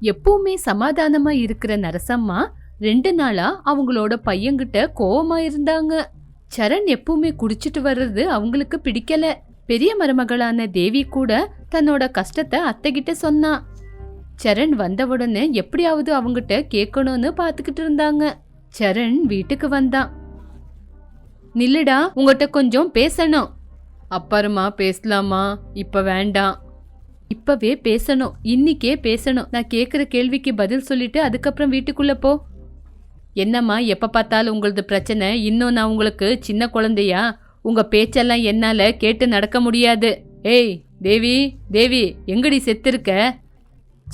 எப்பவுமே சமாதானமா இருக்கிற நரசம்மா ரெண்டு நாளா அவங்களோட பையன்கிட்ட கோவமா இருந்தாங்க. சரண் எப்பவுமே குடிச்சிட்டு வர்றது அவங்களுக்கு பிடிக்கல. பெரிய மருமகளான தேவி கூட தன்னோட கஷ்டத்தை அத்தைகிட்ட சொன்னா. சரண் வந்த உடனே எப்படியாவது அவங்கிட்ட கேட்கணும்னு பாத்துக்கிட்டு இருந்தாங்க. சரண் வீட்டுக்கு வந்தான். நில்லுடா உங்ககிட்ட கொஞ்சம் பேசணும். அப்புறமா பேசலாமா? இப்ப வேண்டாம். இப்பவே பேசணும். இன்னிக்கே பேசணும். நான் கேட்குற கேள்விக்கு பதில் சொல்லிட்டு அதுக்கப்புறம் வீட்டுக்குள்ள போ. என்னம்மா எப்போ பார்த்தாலும் உங்களது பிரச்சனை? இன்னும் நான் உங்களுக்கு சின்ன குழந்தையா? உங்க பேச்செல்லாம் என்னால கேட்டு நடக்க முடியாது. ஏய் தேவி தேவி எங்கடி செத்திருக்க?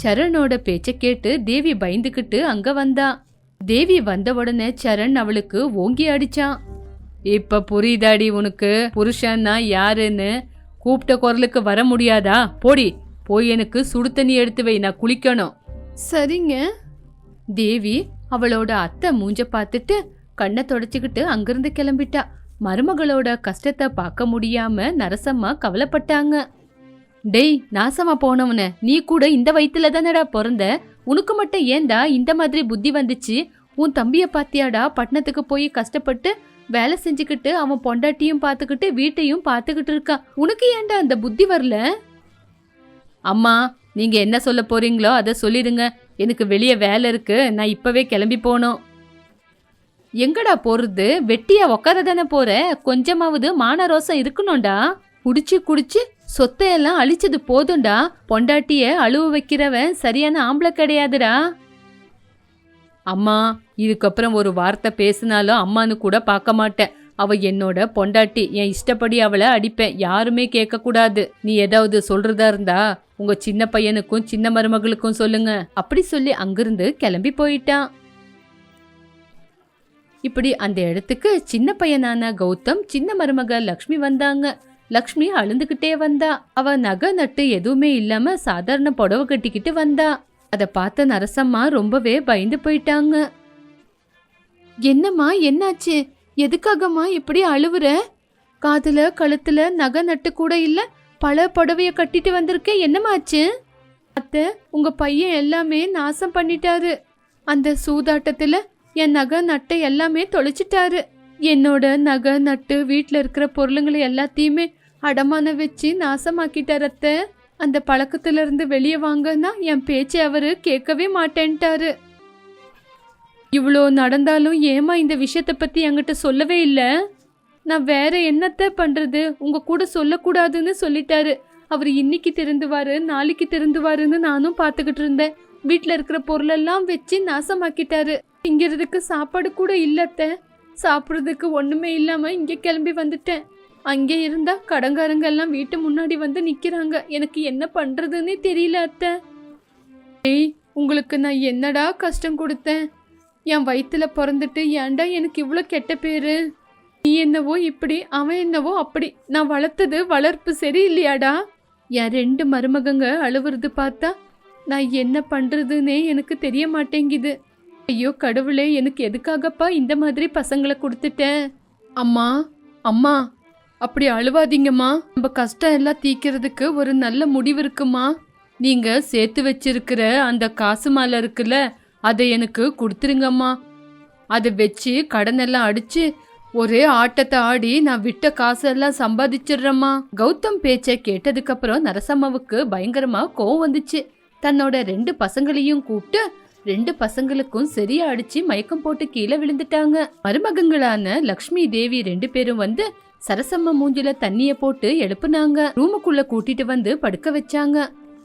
சரணோட பேச்சை கேட்டு தேவி பயந்துக்கிட்டு அங்க வந்தா. தேவி வந்த உடனே சரண் அவளுக்கு ஓங்கி அடிச்சான். இப்ப புரியுதாடி உனக்கு? புருஷன்னா யாருன்னு? கூப்பிட்ட குரலுக்கு வர முடியாதா? போடி போய் எனக்கு சுடு தண்ணி எடுத்து வை நான் குளிக்கணும். சரிங்க. தேவி அவளோட அத்தை மூஞ்ச பார்த்துட்டு கண்ணை தொடச்சிக்கிட்டு அங்கிருந்து கிளம்பிட்டா. மருமகளோட கஷ்டத்தை பார்க்க முடியாம நரசம்மா கவலைப்பட்டாங்க. டேய் நாசமா போனவன நீ கூட இந்த வயித்துல தானடா பிறந்த? உனக்கு மட்டும் ஏன்டா இந்த மாதிரி புத்தி வந்துச்சு? உன் தம்பிய பாத்தியாடா பட்டணத்துக்கு போய் கஷ்டப்பட்டு வேலை செஞ்சுக்கிட்டு அவன் பொண்டாட்டியும் பார்த்துக்கிட்டு வீட்டையும் பார்த்துக்கிட்டு இருக்கான். உனக்கு ஏன்டா அந்த புத்தி வரல? அம்மா நீங்கள் என்ன சொல்ல போறீங்களோ அதை சொல்லிடுங்க. எனக்கு வெளியே வேலை இருக்கு. நான் இப்போவே கிளம்பி போகணும். எங்கடா போகிறது வெட்டியா உக்கார தானே போற? கொஞ்சமாவது மான ரோசம் இருக்கணும்டா. குடிச்சு குடிச்சு சொத்தையெல்லாம் அழிச்சது போதும்டா. பொண்டாட்டிய அழுவ வைக்கிறவன் சரியான ஆம்பளை கிடையாதுடா. அம்மா இதுக்கப்புறம் ஒரு வார்த்தை பேசினாலும் அம்மான்னு கூட பார்க்க மாட்டேன். அவ என்னோட பொண்டாட்டி. என் இஷ்டப்படி அவளை அடிப்பேன். யாருமே கேட்கக்கூடாது. நீ ஏதாவது சொல்றதா இருந்தா உங்க சின்ன பையனுக்கும் சின்ன மருமகளுக்கும் சொல்லுங்க. அப்படி சொல்லி அங்கிருந்து கிளம்பி போயிட்டான். இப்படி அந்த இடத்துக்கு சின்ன பையனான கௌதம் சின்ன மருமக லக்ஷ்மி வந்தாங்க. லக்ஷ்மி அழுந்துகிட்டே வந்தா. அவ நகை நட்டு எதுவுமே இல்லாம சாதாரண புடவை கட்டிக்கிட்டு வந்தா. அதை பார்த்த நரசம்மா ரொம்பவே பயந்து போயிட்டாங்க. என்னம்மா என்னாச்சு? எதுக்காகம்மா இப்படி அழுவுற? காதுல கழுத்துல நகை நட்டு கூட இல்லை. பல புடவைய கட்டிட்டு வந்திருக்க என்னமாச்சு? அத்தை உங்க பையன் எல்லாமே நாசம் பண்ணிட்டாரு. அந்த சூதாட்டத்துல என் நகை நட்டை எல்லாமே தொலைச்சிட்டாரு. என்னோட நகை நட்டு வீட்டில் இருக்கிற பொருளுங்களை எல்லாத்தையுமே அடமான வச்சு நாசமாக்கிட்டார் அத்தை. அந்த பழக்கத்துல இருந்து வெளியே வாங்கன்னா என் பேச்சை அவரு கேட்கவே மாட்டேன்ட்டாரு. இவ்வளோ நடந்தாலும் ஏமா இந்த விஷயத்தை பற்றி என்கிட்ட சொல்லவே இல்லை? நான் வேற என்னத்த பண்றது? உங்க கூட சொல்லக்கூடாதுன்னு சொல்லிட்டாரு. அவர் இன்னைக்கு திறந்துவாரு நாளைக்கு திறந்துவாருன்னு நானும் பார்த்துக்கிட்டு இருந்தேன். வீட்டில் இருக்கிற பொருளெல்லாம் வச்சு நாசமாக்கிட்டாரு. திங்கிறதுக்கு சாப்பாடு கூட இல்லத்த. சாப்பிட்றதுக்கு ஒண்ணுமே இல்லாம இங்கே கிளம்பி வந்துட்டேன். அங்கே இருந்தா கடங்காரங்க எல்லாம் வீட்டு முன்னாடி வந்து நிற்கிறாங்க எனக்கு என்ன பண்றதுன்னே தெரியல அத்தை. ஏய் உங்களுக்கு நான் என்னடா கஷ்டம் கொடுத்தேன்? என் வயிற்றுல பிறந்துட்டு ஏன்டா எனக்கு இவ்வளோ கெட்ட பேர்? நீ என்னவோ இப்படி அவன் என்னவோ அப்படி. நான் வளர்த்தது வளர்ப்பு சரியில்லையாடா? என் ரெண்டு மருமகங்க அழுவுறது பார்த்தா நான் என்ன பண்ணுறதுன்னே எனக்கு தெரிய மாட்டேங்குது. ஐயோ கடவுளே எனக்கு எதுக்காகப்பா இந்த மாதிரி பசங்களை கொடுத்துட்டேன் அம்மா அம்மா அப்படி அழுவாதீங்கம்மா. நம்ம கஷ்டம் எல்லாம் தீக்கிறதுக்கு ஒரு நல்ல முடிவு இருக்குமா? நீங்கள் சேர்த்து வச்சிருக்கிற அந்த காசு மாலை இருக்குல்ல அதை எனக்கு கொடுத்துருங்கம்மா. அதை வச்சு கடனெல்லாம் அடித்து ஒரே ஆட்டத்தை ஆடி நான் விட்ட காசெல்லாம் சம்பாதிச்சிடுறேம்மா. கௌதம் பேச்சை கேட்டதுக்கு அப்புறம் நரசம்மாவுக்கு பயங்கரமா கோவம் வந்துச்சு. தன்னோட ரெண்டு பசங்களையும் கூப்பிட்டு ரெண்டு பசங்களுக்கும் சரியா அடிச்சு மயக்கம் போட்டு கீழே விழுந்துட்டாங்க. மருமகங்களான லக்ஷ்மி தேவி ரெண்டு பேரும் வந்து சரசம்மா மூஞ்சில தண்ணிய போட்டு எழுப்புனாங்க. ரூமுக்குள்ள கூட்டிட்டு வந்து படுக்க வச்சாங்க.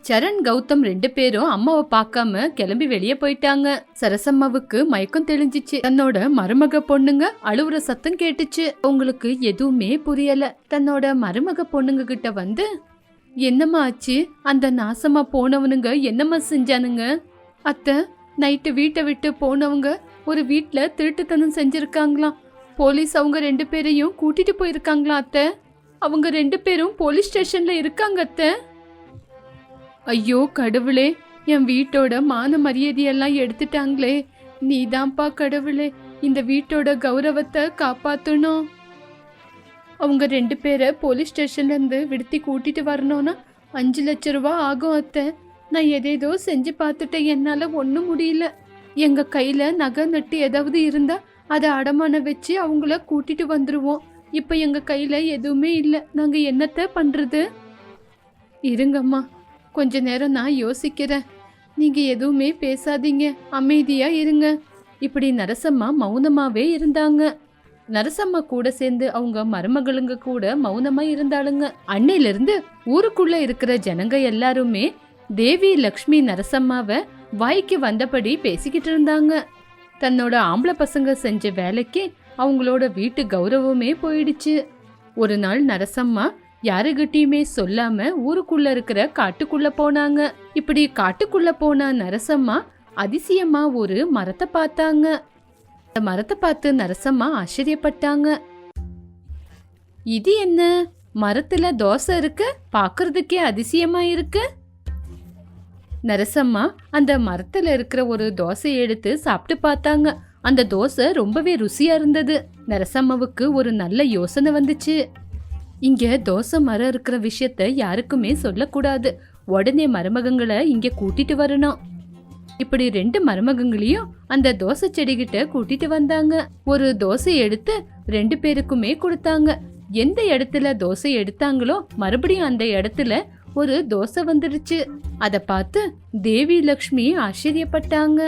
சரண் கௌதம் ரெண்டு பேரும் அம்மாவை பார்க்காம கிளம்பி வெளியே போயிட்டாங்க. சரசம்மாவுக்கு மயக்கம் தெளிஞ்சிச்சு. தன்னோட மருமக பொண்ணுங்க அழுவுற சத்தம் கேட்டுச்சு. உங்களுக்கு எதுவுமே புரியல. தன்னோட மருமக பொண்ணுங்க கிட்ட வந்து என்னம்மா ஆச்சு? அந்த நாசமா போனவனுங்க என்னம்மா செஞ்சானுங்க? அத்தை நைட்டு வீட்டை விட்டு போனவங்க ஒரு வீட்டில் திருட்டுத்தனம் செஞ்சிருக்காங்களாம். போலீஸ் அவங்க ரெண்டு பேரையும் கூட்டிட்டு போயிருக்காங்களாம் அத்தை. அவங்க ரெண்டு பேரும் போலீஸ் ஸ்டேஷன்ல இருக்காங்க அத்தை. ஐயோ கடவுளே என் வீட்டோட மான மரியாதையெல்லாம் எடுத்துட்டாங்களே. நீதான்ப்பா கடவுளே இந்த வீட்டோட கௌரவத்தை காப்பாற்றணும் அவங்க ரெண்டு பேரை போலீஸ் ஸ்டேஷன்லேருந்து விடுத்தி கூட்டிகிட்டு வரணும்னா அஞ்சு லட்ச ரூபா ஆகும் அத்தை. நான் எதேதோ செஞ்சு பார்த்துட்டேன் என்னால் ஒன்றும் முடியல. எங்கள் கையில் நகை நட்டு ஏதாவது இருந்தால் அதை அடமானம் வச்சு அவங்கள கூட்டிகிட்டு வந்துடுவோம் இப்போ எங்கள் கையில் எதுவுமே இல்லை. நாங்கள் என்னத்தை பண்ணுறது இருங்கம்மா. கொஞ்ச நேரம் நான் யோசிக்கிறேன். நீங்க எதுவுமே பேசாதீங்க. அமைதியா இருங்க. இப்படி நரசம்மா மௌனமாவே இருந்தாங்க. நரசம்மா கூட சேர்ந்து அவங்க மருமகளுங்க கூட மௌனமா இருந்தாளுங்க. அன்னையிலிருந்து ஊருக்குள்ளே ஊருக்குள்ள இருக்கிற ஜனங்க எல்லாருமே தேவி லக்ஷ்மி நரசம்மாவை வாய்க்கு வந்தபடி பேசிக்கிட்டு இருந்தாங்க. தன்னோட ஆம்பளை பசங்க செஞ்ச வேலைக்கு அவங்களோட வீட்டு கௌரவமே போயிடுச்சு. ஒரு நாள் நரசம்மா யாருகிட்டயுமே சொல்லாம ஊருக்குள்ள இருக்கிற காட்டுக்குள்ள போனாங்க. இப்படி காட்டுக்குள்ள போன நரசம்மா அதிசயமா ஒரு மரத்தை பார்த்தாங்க. அந்த மரத்தை பார்த்து நரசம்மா ஆச்சரியப்பட்டாங்க. இது என்ன? மரத்துல தோசை இருக்கு? பார்க்கறதுக்கே அதிசயமா இருக்கு. நரசம்மா அந்த மரத்துல இருக்கிற ஒரு தோசையை எடுத்து சாப்பிட்டு பார்த்தாங்க. அந்த தோசை ரொம்பவே ருசியா இருந்தது. நரசம்மாவுக்கு ஒரு நல்ல யோசனை வந்துச்சு. இங்க தோசை மரம் இருக்கிற விஷயத்த யாருக்குமே சொல்லக்கூடாது. உடனே மருமகங்களை இங்க கூட்டிட்டு வரணும். இப்படி ரெண்டு மருமகங்களையும் அந்த தோசை செடிகிட்ட கூட்டிட்டு வந்தாங்க. ஒரு தோசை எடுத்து ரெண்டு பேருக்குமே கொடுத்தாங்க. எந்த இடத்துல தோசை எடுத்தாங்களோ மறுபடியும் அந்த இடத்துல ஒரு தோசை வந்துடுச்சு அதை பார்த்து தேவி லக்ஷ்மி ஆச்சரியப்பட்டாங்க.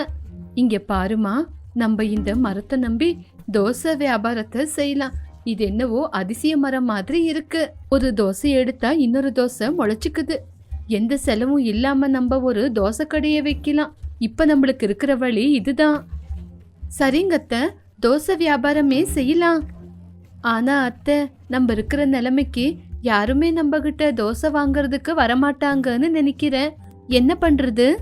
இங்க பாருமா நம்ம இந்த மரத்தை நம்பி தோசை வியாபாரத்தை செய்யலாம். இது என்னவோ அதிசய மரம் மாதிரி இருக்கு. ஒரு தோசை எடுத்தா இன்னொரு தோசை முளைச்சிக்குது. எந்த செலவும் இல்லாம நம்ம ஒரு தோசை கடையை வைக்கலாம். இப்ப நம்மளுக்கு இருக்கிற வழி இதுதான். சரிங்க அத்தை தோசை வியாபாரமே செய்யலாம். ஆனா அத்தை நம்ம இருக்கிற நிலைமைக்கு யாருமே நம்ம கிட்ட தோசை வாங்குறதுக்கு வரமாட்டாங்கன்னு நினைக்கிறேன். என்ன பண்றது?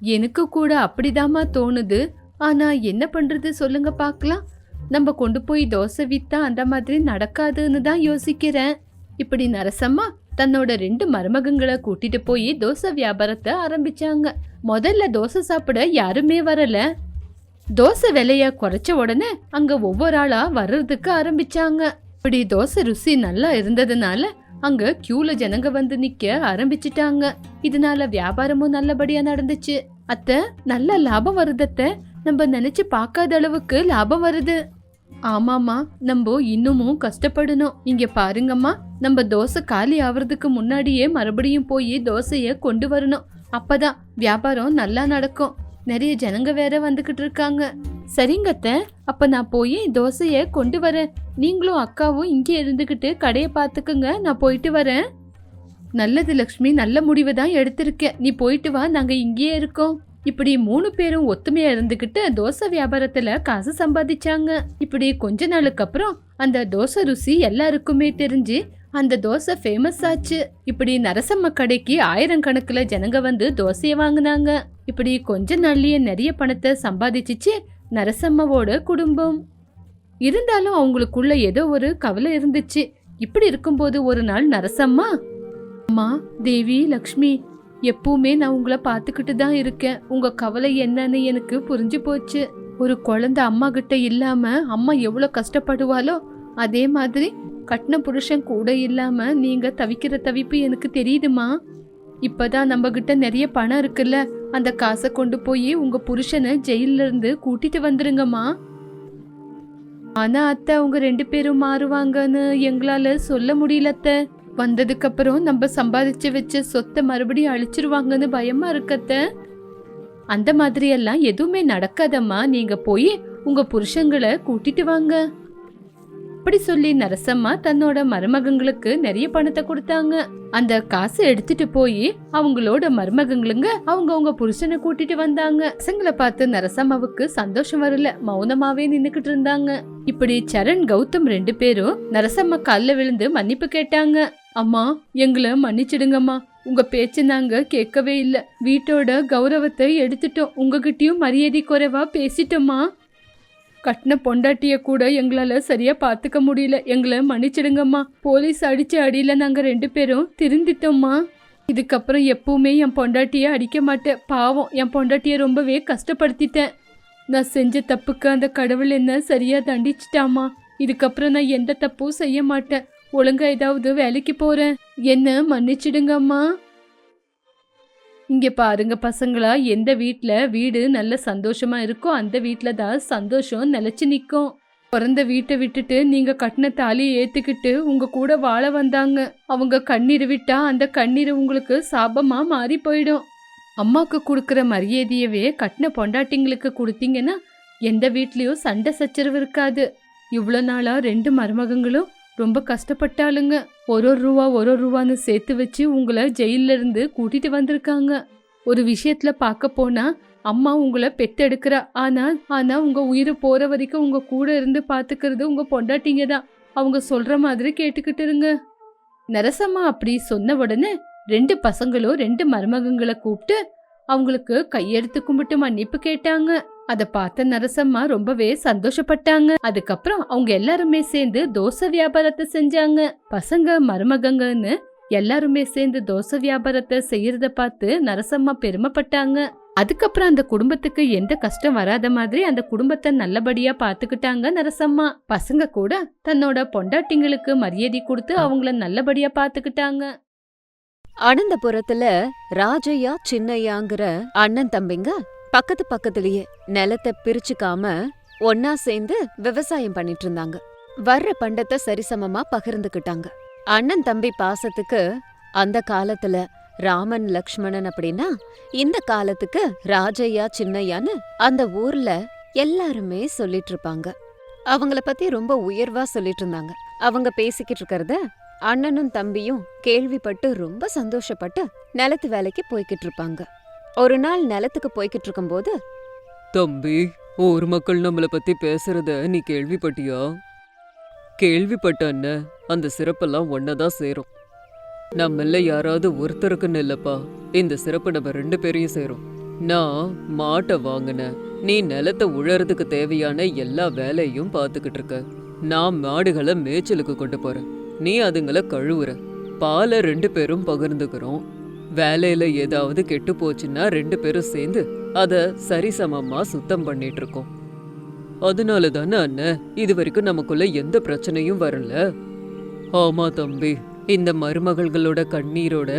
எனக்கு கூட அப்படிதாம்மா தோணுது. ஆனா என்ன பண்றது சொல்லுங்க பார்க்கலாம் நம்ம கொண்டு போய் தோசை வித்தா அந்த மாதிரி நடக்காதுன்னு தான் யோசிக்கிறேன். இப்படி நரசம்மா தன்னோட ரெண்டு மருமகங்களை கூட்டிட்டு போய் தோசை வியாபாரத்தை ஆரம்பிச்சாங்க. முதல்ல தோசை சாப்பிட யாருமே வரல. தோசை விலைய குறைச்ச உடனே அங்க ஒவ்வொரு ஆளா வர்றதுக்கு ஆரம்பிச்சாங்க. இப்படி தோசை ருசி நல்லா இருந்ததுனால அங்க கியூல ஜனங்க வந்து நிக்க ஆரம்பிச்சிட்டாங்க. இதனால வியாபாரமும் நல்லபடியா நடந்துச்சு. அத்தை நல்ல லாபம் வருதத்த நம்ம நினைச்சு பார்க்காத அளவுக்கு லாபம் வருது. ஆமாம்மா நம்ம இன்னமும் கஷ்டப்படணும். இங்க பாருங்கம்மா நம்ம தோசை காலி ஆவறதுக்கு முன்னாடியே மறுபடியும் போய் தோசைய கொண்டு வரணும். அப்பதான் வியாபாரம் நல்லா நடக்கும். நிறைய ஜனங்க வேற வந்துகிட்டு இருக்காங்க. சரிங்கத்த அப்ப நான் போய் தோசைய கொண்டு வரேன். நீங்களும் அக்காவும் இங்கே இருந்துகிட்டு கடையை பார்த்துக்குங்க நான் போயிட்டு வரேன். நல்லது லக்ஷ்மி. நல்ல முடிவை தான் எடுத்திருக்க நீ போயிட்டு வா நாங்க இங்கேயே இருக்கோம். இப்படி மூணு பேரும் ஒத்துமையா இருந்துகிட்டு தோசை வியாபாரத்துல காசு சம்பாதிச்சாங்க. இப்படி கொஞ்ச நாளுக்கு அப்புறம் அந்த தோசை ருசி எல்லாருக்குமே தெரிஞ்சு அந்த தோசை ஃபேமஸ் ஆச்சு. இப்படி நரசம்ம கடைக்கு ஆயிரம் கணக்குல ஜனங்க வந்து தோசைய வாங்கினாங்க. இப்படி கொஞ்ச நாள்லயே நிறைய பணத்தை சம்பாதிச்சிச்சு நரசம்மாவோட குடும்பம். இருந்தாலும் அவங்களுக்குள்ள ஏதோ ஒரு கவலை இருந்துச்சு. இப்படி இருக்கும்போது ஒரு நாள் நரசம்மா? அம்மா தேவி லக்ஷ்மி எப்பவுமே நான் உங்களை பார்த்துக்கிட்டு தான் இருக்கேன். உங்க கவலை என்னன்னு எனக்கு புரிஞ்சு போச்சு. ஒரு குழந்தை அம்மா கிட்ட இல்லாம அம்மா எவ்வளோ கஷ்டப்படுவாளோ அதே மாதிரி கட்டின புருஷன் கூட இல்லாம நீங்க தவிக்கிற தவிப்பு எனக்கு தெரியுதுமா? இப்பதான் நம்ம கிட்ட நிறைய பணம் இருக்குல்ல அந்த காசை கொண்டு போய் உங்க புருஷனை ஜெயில இருந்து கூட்டிட்டு வந்துருங்கம்மா. ஆனா அத்தை அவங்க ரெண்டு பேரும் மாறுவாங்கன்னு எங்களால சொல்ல முடியல அத்தை. வந்ததுக்கு அப்புறம் நம்ம சம்பாதிச்சு வச்ச சொத்தை மறுபடியும் அழிச்சிருவாங்கன்னு பயமா இருக்கத்த? அந்த மாதிரியெல்லாம் எதுவுமே நடக்காதம்மா. நீங்க போய் உங்க புருஷங்களை கூட்டிட்டு வாங்க. அப்படி சொல்லி நரசம்மா தன்னோட மருமகங்களுக்கு நிறைய பணத்தை கொடுத்தாங்க. அந்த காசு எடுத்துட்டு போய் அவங்களோட மருமகங்களுங்க அவங்க அவங்க புருஷனை கூட்டிட்டு வந்தாங்க. பசங்களை பார்த்து நரசம்மாவுக்கு சந்தோஷம் வரல. மௌனமாவே நின்னுக்கிட்டு இருந்தாங்க. இப்படி சரண் கௌதம் ரெண்டு பேரும் நரசம்மா காலில் விழுந்து மன்னிப்பு கேட்டாங்க. அம்மா எங்களை மன்னிச்சிடுங்கம்மா. உங்க பேச்ச நாங்க கேட்கவே இல்லை. வீட்டோட கௌரவத்தை எடுத்துட்டோம். உங்ககிட்டயும் மரியாதை குறைவா பேசிட்டோம்மா. கட்டின பொண்டாட்டிய கூட எங்களால சரியா பாத்துக்க முடியல. எங்களை மன்னிச்சிடுங்கம்மா. போலீஸ் அடிச்ச அடியில நாங்க ரெண்டு பேரும் திருந்திட்டோம்மா. இதுக்கப்புறம் எப்பவுமே என் பொண்டாட்டிய அடிக்க மாட்டேன். பாவம் என் பொண்டாட்டிய ரொம்பவே கஷ்டப்படுத்திட்டேன். நான் செஞ்ச தப்புக்கு அந்த கடவுள் என்ன சரியா தண்டிச்சிட்டாமா இதுக்கப்புறம் நான் எந்த தப்பும் செய்ய மாட்டேன். ஒழுங்கா ஏதாவது வேலைக்கு போறேன். என்ன மன்னிச்சிடுங்கம்மா. இங்க பாருங்க பசங்களா எந்த வீட்ல வீடு நல்ல சந்தோஷமா இருக்கோ அந்த வீட்ல தான் சந்தோஷம் நிலைச்சு நிற்கும் பிறந்த வீட்டை விட்டுட்டு நீங்க கட்டின தாலியை ஏத்துக்கிட்டு உங்க கூட வாழ வந்தாங்க. அவங்க கண்ணீர் விட்டா அந்த கண்ணீர் உங்களுக்கு சாபமா மாறி போயிடும். அம்மாவுக்கு கொடுக்குற மரியாதையவே கட்டின பொண்டாட்டிங்களுக்கு கொடுத்தீங்கன்னா எந்த வீட்லேயும் சண்டை சச்சரவு இருக்காது. இவ்வளோ நாளாக ரெண்டு மருமகங்களும் ரொம்ப கஷ்டப்பட்டாளுங்க. ஒரு ஒரு ரூபா ஒரு ஒரு ரூபான்னு சேர்த்து வச்சு உங்களை ஜெயிலிருந்து இருந்து கூட்டிட்டு வந்திருக்காங்க. ஒரு விஷயத்துல பார்க்க போனா அம்மா உங்களை பெத்தெடுக்கிறா. ஆனா ஆனா உங்க உயிர் போற வரைக்கும் உங்க கூட இருந்து பாத்துக்கிறது உங்க பொண்டாட்டிங்க தான். அவங்க சொல்ற மாதிரி கேட்டுக்கிட்டு இருங்க. நரசம்மா அப்படி சொன்ன உடனே ரெண்டு பசங்களும் ரெண்டு மருமகங்களை கூப்பிட்டு அவங்களுக்கு கையெடுத்து கும்பிட்டு மன்னிப்பு கேட்டாங்க. அத பார்த்த நரசம்மா ரொம்பவே சந்தோஷப்பட்டாங்க. அதுக்கப்புறம் அவங்க எல்லாருமே சேர்ந்து தோசை வியாபாரத்தை செஞ்சாங்க. பசங்க மருமகங்கன்னு எல்லாருமே சேர்ந்து தோசை வியாபாரத்தை செய்யறத பார்த்து நரசம்மா பெருமைப்பட்டாங்க. அதுக்கப்புறம் அந்த குடும்பத்துக்கு எந்த கஷ்டம் வராத மாதிரி அந்த குடும்பத்தை நல்லபடியா பாத்துக்கிட்டாங்க நரசம்மா. பசங்க கூட தன்னோட பொண்டாட்டிங்களுக்கு மரியாதை கொடுத்து அவங்கள நல்லபடியா பாத்துக்கிட்டாங்க அனந்தபுரத்துல ராஜையா சின்னையாங்கிற அண்ணன் தம்பிங்க பக்கத்து பக்கத்துலயே நிலத்தை பிரிச்சுக்காம ஒன்னா சேர்ந்து விவசாயம் பண்ணிட்டு இருந்தாங்க. வர்ற பண்டத்தை சரிசமமா பகிர்ந்துக்கிட்டாங்க. அண்ணன் தம்பி பாசத்துக்கு அந்த காலத்துல ராமன் லக்ஷ்மணன் அப்படின்னா இந்த காலத்துக்கு ராஜையா சின்னையான்னு அந்த ஊர்ல எல்லாருமே சொல்லிட்டு இருப்பாங்க. அவங்கள பத்தி ரொம்ப உயர்வா சொல்லிட்டு இருந்தாங்க. அவங்க பேசிக்கிட்டு இருக்கறத அண்ணனும் தம்பியும் கேள்விப்பட்டு ரொம்ப சந்தோஷப்பட்டு நிலத்து வேலைக்கு போய்கிட்டு இருப்பாங்க. ஒரு நாள் நிலத்துக்கு போய்கிட்டு இருக்கும்போது தம்பி ஊர் மக்கள் நம்மள பத்தி பேசுறத நீ கேள்விப்பட்டியா? கேள்விப்பட்டன்ன அந்த சிறப்பெல்லாம் ஒன்னதான் சேரும். நம்மள யாராவது ஒருத்தருக்குன்னு இல்லப்பா இந்த சிறப்பு நம்ம ரெண்டு பேரையும் சேரும். நான் மாட்டை வாங்கினேன் நீ நிலத்தை உழறதுக்கு தேவையான எல்லா வேலையும் பார்த்துக்கிட்டு இருக்க நான் மாடுகளை மேய்ச்சலுக்கு கொண்டு போறேன். நீ அதுங்களை கழுவுற. பாலை ரெண்டு பேரும் பகிர்ந்துக்கிறோம். வேலையில ஏதாவது கெட்டு போச்சுன்னா ரெண்டு பேரும் சேர்ந்து அத சரிசமமா சுத்தம் பண்ணிட்டு இருக்கோம். அதனால தானே அண்ணன் இது வரைக்கும் நமக்குள்ள எந்த பிரச்சனையும் வரல. ஆமா தம்பி இந்த மருமகள்களோட கண்ணீரோட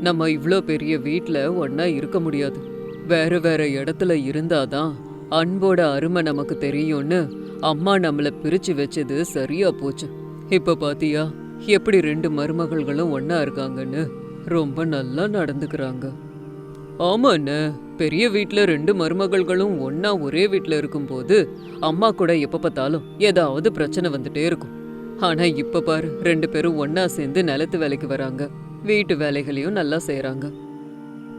நம்ம இவ்வளோ பெரிய வீட்டில் ஒன்றா இருக்க முடியாது. வேற வேற இடத்துல இருந்தாதான் அன்போட அருமை நமக்கு தெரியும்னு அம்மா நம்மளை பிரிச்சு வச்சது சரியா போச்சு. இப்போ பாத்தியா எப்படி ரெண்டு மருமகள்களும் ஒன்றா இருக்காங்கன்னு? ரொம்ப நல்லா நடந்துக்கிறாங்க. ஆமாண்ண பெரிய வீட்டில் ரெண்டு மருமகள்களும் ஒன்றா ஒரே வீட்டில் இருக்கும்போது அம்மா கூட எப்போ பார்த்தாலும் ஏதாவது பிரச்சனை வந்துட்டே இருக்கும். ஆனால் இப்போ பாரு ரெண்டு பேரும் ஒன்றா சேர்ந்து நிலத்து வேலைக்கு வராங்க. வீட்டு வேலைகளையும் நல்லா செய்கிறாங்க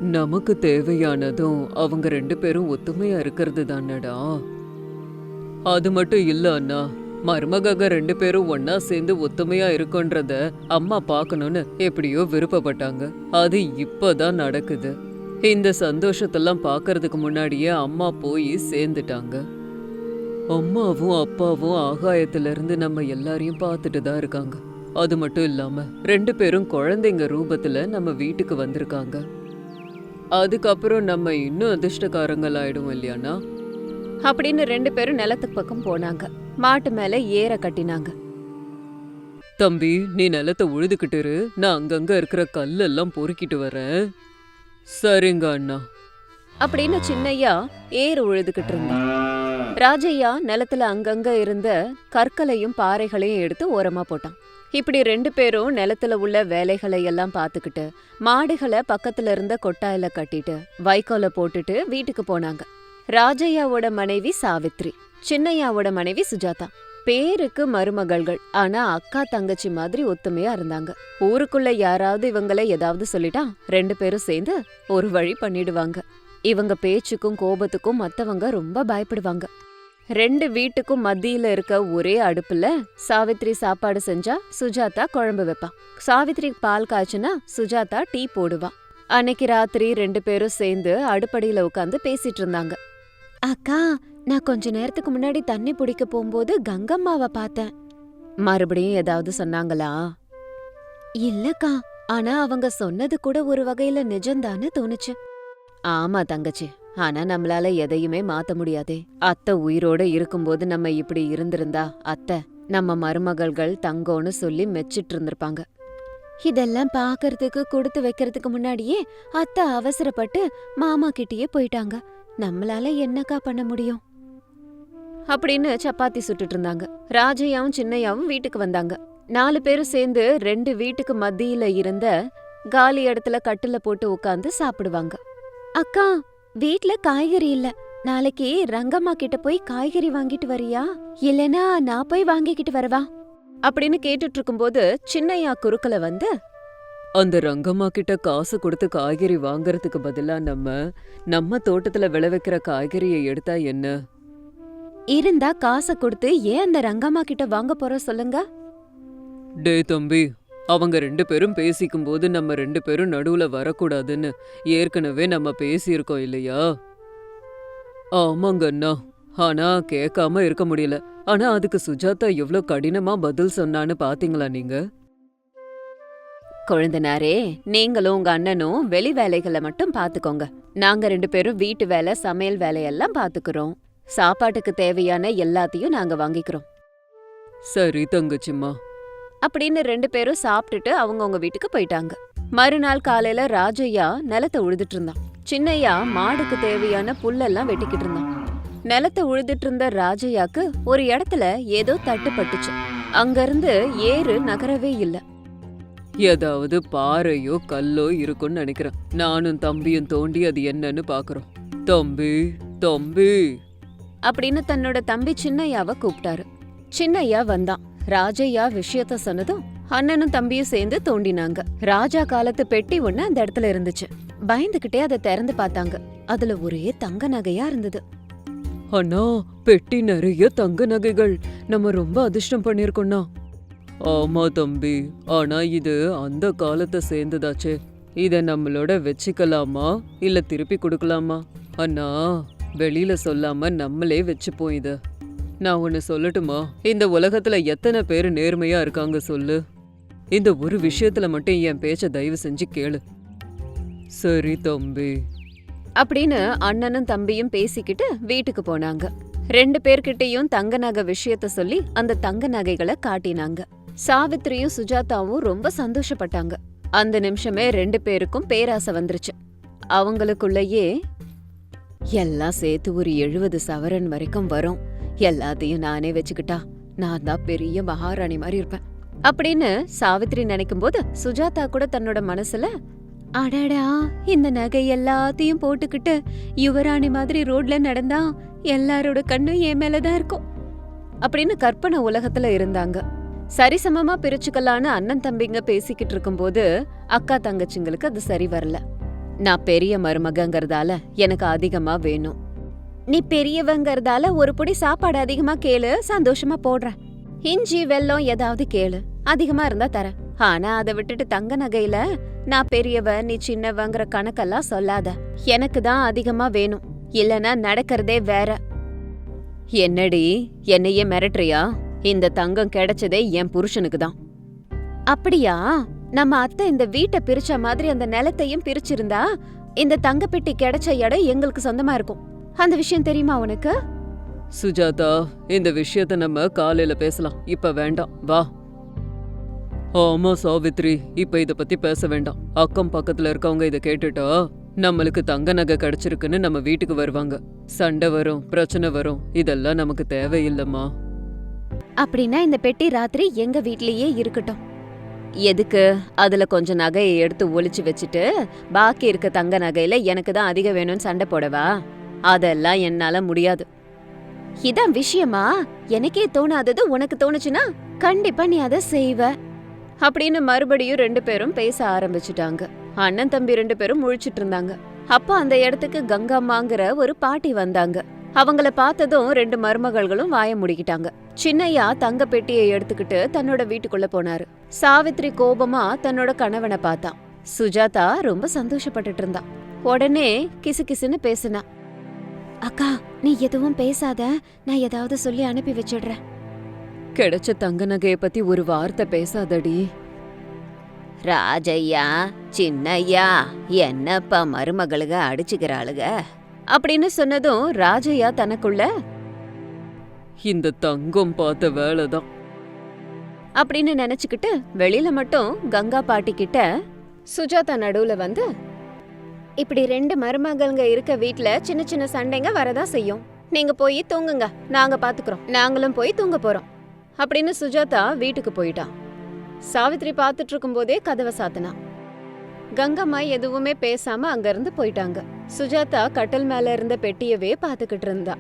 நமக்கு தேவையானதும் அவங்க ரெண்டு பேரும் ஒத்துமையாக இருக்கிறது தானடா. அது மட்டும் இல்லை அண்ணா மருமகாக ரெண்டு பேரும் ஒன்னா சேர்ந்து ஒத்துமையா இருக்குன்றத அம்மா பார்க்கணும்னு எப்படியோ விருப்பப்பட்டாங்க. அது இப்பதான் நடக்குது. இந்த சந்தோஷத்தெல்லாம் பார்க்கறதுக்கு முன்னாடியே அம்மா போய் சேர்ந்துட்டாங்க. அம்மாவும் அப்பாவும் ஆகாயத்திலிருந்து நம்ம எல்லாரையும் பார்த்துட்டு தான் இருக்காங்க. அது மட்டும் இல்லாம ரெண்டு பேரும் குழந்தைங்க ரூபத்துல நம்ம வீட்டுக்கு வந்திருக்காங்க. அதுக்கப்புறம் நம்ம இன்னும் அதிர்ஷ்டக்காரங்கள் ஆயிடும் இல்லையானா அப்படின்னு ரெண்டு பேரும் நிலத்துக்கு பக்கம் போனாங்க. மாட்டு மேல ஏற கட்டினாங்க. தம்பி நீ நிலத்தை உழுதுகிட்டு நான் அங்கங்க இருக்கிற கல்லெல்லாம் பொறுக்கிட்டு வரேன். சரிங்க அண்ணா. அப்படின்னு சின்னையா ஏர் உழுதுகிட்டு இருந்தான். ராஜையா நிலத்துல அங்கங்க இருந்த கற்களையும் பாறைகளையும் எடுத்து ஓரமா போட்டான். இப்படி ரெண்டு பேரும் நிலத்துல உள்ள வேலைகளை எல்லாம் பார்த்துக்கிட்டு மாடுகளை பக்கத்துல இருந்த கொட்டாயில கட்டிட்டு வைக்கோல போட்டுட்டு வீட்டுக்கு போனாங்க. ராஜையாவோட மனைவி சாவித்ரி. சின்னையாவோட மனைவி சுஜாதா. பேருக்கு மருமகள்கள். ஆனா அக்கா தங்கச்சி மாதிரி ஒத்துமையா இருந்தாங்க. ஊருக்குள்ள யாராவது இவங்கள ஏதாவது சொல்லிட்டா ரெண்டு பேரும் சேர்ந்து ஒரு வழி பண்ணிடுவாங்க. இவங்க பேச்சுக்கும் கோபத்துக்கும் மத்தவங்க ரொம்ப பயப்படுவாங்க. ரெண்டு வீட்டுக்கும் மத்தியில இருக்க ஒரே அடுப்புல சாவித்ரி சாப்பாடு செஞ்சா சுஜாதா குழம்பு வைப்பா. சாவித்ரி பால் காய்ச்சுனா சுஜாதா டீ போடுவா. அன்னைக்கு ராத்திரி ரெண்டு பேரும் சேர்ந்து அடுப்படியில உட்காந்து பேசிட்டு இருந்தாங்க. அக்கா நான் கொஞ்ச நேரத்துக்கு முன்னாடி தண்ணி பிடிக்க போகும்போது கங்கம்மாவை பார்த்தேன். மறுபடியும் ஏதாவது சொன்னாங்களா? இல்லக்கா ஆனா அவங்க சொன்னது கூட ஒரு வகையில நிஜம்தான்னு தோணுச்சு. ஆமா தங்கச்சி ஆனா நம்மளால எதையுமே மாத்த முடியாதே. அத்தை உயிரோட இருக்கும்போது நம்ம இப்படி இருந்திருந்தா அத்தை நம்ம மருமகள்கள் தங்கோன்னு சொல்லி மெச்சிட்டு இருந்திருப்பாங்க. இதெல்லாம் பாக்கறதுக்கு கொடுத்து வைக்கிறதுக்கு முன்னாடியே அத்தை அவசரப்பட்டு மாமா கிட்டயே போயிட்டாங்க. நம்மளால என்னக்கா பண்ண முடியும்? அப்படின்னு சப்பாத்தி சுட்டுட்டு இருந்தாங்க. ராஜையாவும் சின்னையாவும் வீட்டுக்கு வந்தாங்க. நாலு பேரும் சேர்ந்து ரெண்டு வீட்டுக்கு மத்தியில இருந்த காலி இடத்துல கட்டுல போட்டு உட்காந்து சாப்பிடுவாங்க. அக்கா வீட்ல காய்கறி இல்ல. நாளைக்கு ரங்கம்மா கிட்ட போய் காய்கறி வாங்கிட்டு வரியா? இல்லனா நான் போய் வாங்கிக்கிட்டு வரவா? அப்படின்னு கேட்டுட்டு இருக்கும்போது சின்னையா குறுக்கல வந்து அந்த ரங்கம்மா கிட்ட காசு கொடுத்து காய்கறி வாங்குறதுக்கு பதிலா நம்ம நம்ம தோட்டத்துல விளைவிக்கிற காய்கறியை எடுத்தா என்ன? இருந்தா காசை கொடுத்து ஏன் அந்த ரங்கம்மா கிட்ட வாங்க போறோம் சொல்லுங்க? டே தம்பி அவங்க ரெண்டு பேரும் பேசிக்கும் போது நம்ம ரெண்டு பேரும் நடுவுல வரக்கூடாதுன்னு ஏற்கனவே நம்ம பேசியிருக்கோம் இல்லையா? ஆமாங்க அண்ணா. ஆனா கேட்காம இருக்க முடியல. ஆனா அதுக்கு சுஜாதா எவ்ளோ கடினமா பதில் சொன்னான்னு பாத்தீங்களா நீங்க? கொழுந்தனாரே நீங்களும் உங்க அண்ணனும் வெளி வேலைகளை மட்டும் பாத்துக்கோங்க. நாங்க ரெண்டு பேரும் வீட்டு வேலை சமையல் வேலையெல்லாம் பாத்துக்கிறோம். சாப்பாட்டுக்கு தேவையான எல்லாத்தையும் நாங்க வாங்கிக்கிறோம். சரி தங்கச்சிம்மா. அப்படின்னு ரெண்டு பேரும் சாப்பிட்டுட்டு அவங்கவங்க வீட்டுக்கு போயிட்டாங்க. மறுநாள் காலையில ராஜையா நிலத்தை உழுதுட்டு இருந்தான். சின்னையா மாடுக்கு தேவையான புல்லெல்லாம் வெட்டிக்கிட்டு இருந்தான். நிலத்தை உழுதுட்டு இருந்த ராஜையாக்கு ஒரு இடத்துல ஏதோ தட்டுப்பட்டுச்சு அங்கிருந்து ஏறு நகரவே இல்ல. ஏதாவது பாறையோ கல்லோ இருக்கும்னு நினைக்கிறேன். நானும் தம்பியும் தோண்டி அது என்னன்னு பாக்குறோம். தம்பி தம்பி. அப்படின்னு தன்னோட தம்பி சின்னையாவை கூப்பிட்டாரு. சின்னையா வந்தான். ராஜையா விஷயத்த சொன்னதும் அண்ணனும் தம்பியும் சேர்ந்து தோண்டினாங்க. ராஜா காலத்து பெட்டி ஒண்ணு அந்த இடத்துல இருந்துச்சு. பயந்துகிட்டே அதை திறந்து பார்த்தாங்க. அதுல ஒரே தங்க நகையா இருந்தது. அண்ணா பெட்டி நிறைய தங்க நகைகள். நம்ம ரொம்ப அதிர்ஷ்டம் பண்ணிருக்கோம்னா ஆமா தம்பி ஆனா இது அந்த காலத்தை சேர்ந்ததாச்சே. இத நம்மளோட வச்சுக்கலாமா? இல்ல திருப்பி கொடுக்கலாமா? அண்ணா. வெளியில சொல்லாம நம்மளே வச்சுப்போம் இத. நான் ஒன்று சொல்லட்டுமா? இந்த உலகத்துல எத்தனை பேர் நேர்மையா இருக்காங்க சொல்லு. இந்த ஒரு விஷயத்துல மட்டும் என் பேச்ச தயவு செஞ்சு கேளு. சரி தம்பி. அப்படின்னு அண்ணனும் தம்பியும் பேசிக்கிட்டு வீட்டுக்கு போனாங்க. ரெண்டு பேர்கிட்டயும் தங்க நகை விஷயத்த சொல்லி அந்த தங்க நகைகளை காட்டினாங்க. சாவித்திரியும் சுஜாதாவும் ரொம்ப சந்தோஷப்பட்டாங்க. அந்த நிமிஷமே ரெண்டு பேருக்கும் பேராசை வந்துருச்சு. அவங்களுக்குள்ளேயே எல்லாம் சேர்த்து ஒரு எழுபது சவரன் வரைக்கும் வரும். எல்லாத்தையும் நானே வச்சுக்கிட்டா நான் தான் பெரிய மகாராணி மாதிரி இருப்பேன். அப்படின்னு சாவித்திரி நினைக்கும் போது சுஜாதா கூட தன்னோட மனசுல அடடா இந்த நகை எல்லாத்தையும் போட்டுக்கிட்டு யுவராணி மாதிரி ரோட்ல நடந்தா எல்லாரோட கண்ணும் என் மேலதான் இருக்கும். அப்படின்னு கற்பனை உலகத்துல இருந்தாங்க. சரிசமமா பிரிச்சுக்கலான்னு அண்ணன் தம்பிங்க பேசிக்கிட்டு இருக்கும்போது அக்கா தங்கச்சிங்களுக்கு அது சரி வரல. நான் பெரிய மருமகங்கிறதால எனக்கு அதிகமா வேணும். நீ பெரியவங்கிறதால ஒரு புடி சாப்பாடு அதிகமா கேளு சந்தோஷமா போடுற. இஞ்சி வெல்லம் ஏதாவது கேளு அதிகமா இருந்தா தரேன் ஆனா அதை விட்டுட்டு தங்க நகையில நான் பெரியவ நீ சின்னவங்கிற கணக்கெல்லாம் சொல்லாத. எனக்கு தான் அதிகமா வேணும். இல்லனா நடக்கிறதே வேற. என்னடி என்னையே மிரட்டுறியா? இந்த தங்கம் கிடைச்சதே என் புருஷனுக்கு தான். அப்படியா? நம்ம அத்தை இந்த வீட்டை பிரிச்ச மாதிரி அந்த நிலத்தையும் பிரிச்சிருந்தா இந்த தங்கப்பெட்டி கிடைச்ச இடம் எங்களுக்கு சொந்தமா இருக்கும். அந்த விஷயம் தெரியுமா உனக்கு? சுஜாதா இந்த விஷயத்த நம்ம காலையில பேசலாம். இப்ப வேண்டாம். வா. ஆமா சாவித்ரி இப்ப இத பத்தி பேச வேண்டாம். அக்கம் பக்கத்துல இருக்கவங்க இத கேட்டுட்டா நம்மளுக்கு தங்க நகை கிடைச்சிருக்குன்னு நம்ம வீட்டுக்கு வருவாங்க. சண்டை வரும் பிரச்சனை வரும். இதெல்லாம் நமக்கு தேவையில்லம்மா. அப்படின்னா இந்த பெட்டி ராத்திரி எங்க வீட்லயே இருக்கட்டும். எதுக்கு? அதில் கொஞ்சம் நகையை எடுத்து ஒழிச்சு வச்சுட்டு பாக்கி இருக்க தங்க நகையில் எனக்கு தான் அதிகம் வேணும்னு சண்டை போடவா? அதெல்லாம் என்னால் முடியாது. இதான் விஷயமா? எனக்கே தோணாதது உனக்கு தோணுச்சுன்னா கண்டிப்பா நீ அதை செய்வ. அப்படின்னு மறுபடியும் ரெண்டு பேரும் பேச ஆரம்பிச்சுட்டாங்க. அண்ணன் தம்பி ரெண்டு பேரும் முழிச்சிட்டு இருந்தாங்க. அப்ப அந்த இடத்துக்கு கங்கம்மாங்கிற ஒரு பாட்டி வந்தாங்க. அவங்கள பார்த்ததும் ரெண்டு மருமகள்களும் வாய முடிக்கிட்டாங்க. சின்னையா தங்க பெட்டியை எடுத்துக்கிட்டு தன்னோட வீட்டுக்குள்ள போனாரு. சாவித்ரி கோபமா தன்னோட கணவனை பார்த்தா. சுஜாதா ரொம்ப சந்தோஷப்பட்டுட்டு இருந்தா. உடனே கிசுகிசுன்னு பேசினா. அக்கா நீ எதுவும் பேசாத. நான் ஏதாவது சொல்லி அனுப்பி வச்சிடுறேன். கிடைச்ச தங்க நகைய பத்தி ஒரு வார்த்தை பேசாதடி. ராஜையா சின்னையா என்னப்பா மருமகளுக அடிச்சுக்கிறாளுக? அப்படின்னு சொன்னதும் ராஜையா தனக்குள்ள இந்த தங்கம் பார்த்த வேலைதான். அப்படின்னு நினைச்சுக்கிட்டு வெளியில மட்டும் கங்கா பாட்டி கிட்ட சுஜாதா நடுவுல வந்து இப்படி ரெண்டு மருமகள்ங்க இருக்க வீட்ல சின்ன சின்ன சண்டைங்க வரதா செய்யும். நீங்க போய் தூங்குங்க. நாங்க பாத்துக்கிறோம். நாங்களும் போய் தூங்க போறோம். அப்படின்னு சுஜாதா வீட்டுக்கு போயிட்டான் சாவித்ரி பார்த்துட்டு இருக்கும்போதே கதவை சாத்தினா. கங்கம்மா எதுவுமே பேசாம அங்க இருந்து போயிட்டாங்க. சுஜாதா கட்டில் மேல இருந்த பெட்டியவே பாத்துக்கிட்டு இருந்தா.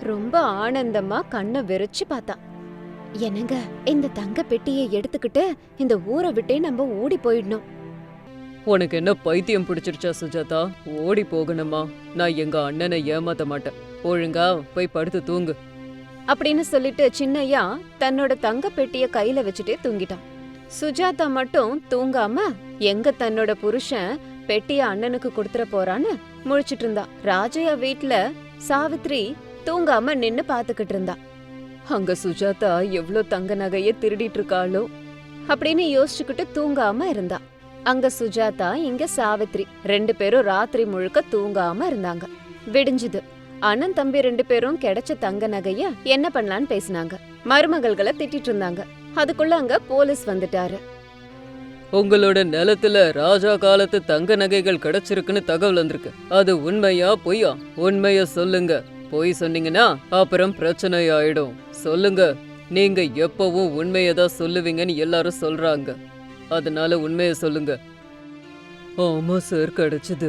ரொம்ப ஆனந்தமா கண்ணை விரிச்சு பார்த்தா. என்னங்க இந்த தங்க பெட்டியை எடுத்துக்கிட்டு இந்த ஊரை விட்டே நம்ம ஓடி போயிடணும். உனக்கு என்ன பைத்தியம் பிடிச்சிருச்சா சுஜாதா? ஓடி போகணுமா? நான் எங்க அண்ணனை ஏமாத்த மாட்டேன். ஒழுங்கா போய் படுத்து தூங்கு. அப்படின்னு சொல்லிட்டு சின்னையா தன்னோட தங்க பெட்டிய கையில வச்சுட்டே தூங்கிட்டான். சுஜாதா மட்டும் தூங்காம எங்க தன்னோட புருஷன் பெட்டிய அண்ணனுக்கு கொடுத்துற போறான்னு முழிச்சிட்டு இருந்தா ராஜையா வீட்ல சாவித்ரி தூங்காம நின்னு பாத்துக்கிட்டு இருந்தா. அங்க சுஜாதா எவ்வளோ தங்க நகைய திருடிட்டு இருக்காளோ அப்படின்னு யோசிச்சுக்கிட்டு தூங்காம இருந்தா. அங்க சுஜாதா இங்க சாவித்ரி ரெண்டு பேரும் ராத்திரி முழுக்க தூங்காம இருந்தாங்க. விடிஞ்சுது. அண்ணன் தம்பி ரெண்டு பேரும் கிடைச்ச தங்க நகைய என்ன பண்ணலான்னு பேசினாங்க. மருமகள்களை திட்டிட்டு இருந்தாங்க. அதுக்குள்ள அங்க போலீஸ் வந்துட்டாரு. உங்களோட நிலத்துல ராஜா காலத்து தங்க நகைகள் கிடைச்சிருக்குன்னு தகவல் வந்திருக்கு. அது உண்மையா பொய்யா? உண்மைய சொல்லுங்க. பொய் சொன்னீங்கன்னா அப்புறம் பிரச்சனை ஆயிடும் சொல்லுங்க. நீங்க எப்பவும் உண்மையை தான் சொல்லுவீங்கன்னு எல்லாரும் சொல்றாங்க. அதனால உண்மையை சொல்லுங்க. ஆமா சார் கிடைச்சது.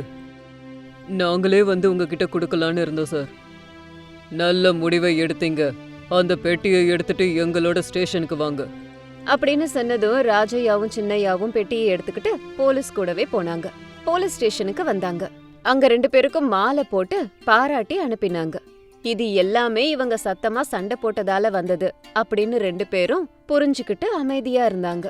நாங்களே வந்து உங்ககிட்ட கொடுக்கலான்னு இருந்தோம் சார் நல்ல முடிவை எடுத்தீங்க. அந்த பெட்டியை எடுத்துட்டு எங்களோட ஸ்டேஷனுக்கு வாங்க. அப்படின்னு சொன்னதும் ராஜையாவும் சின்னையாவும் பெட்டியை எடுத்துக்கிட்டு போலீஸ் கூடவே போனாங்க. போலீஸ் ஸ்டேஷனுக்கு வந்தாங்க. அங்க ரெண்டு பேருக்கும் மாலை போட்டு பாராட்டி அனுப்பினாங்க. இது எல்லாமே இவங்க சத்தமா சண்டை போட்டதால வந்தது அப்படின்னு ரெண்டு பேரும் புரிஞ்சுக்கிட்டு அமைதியா இருந்தாங்க.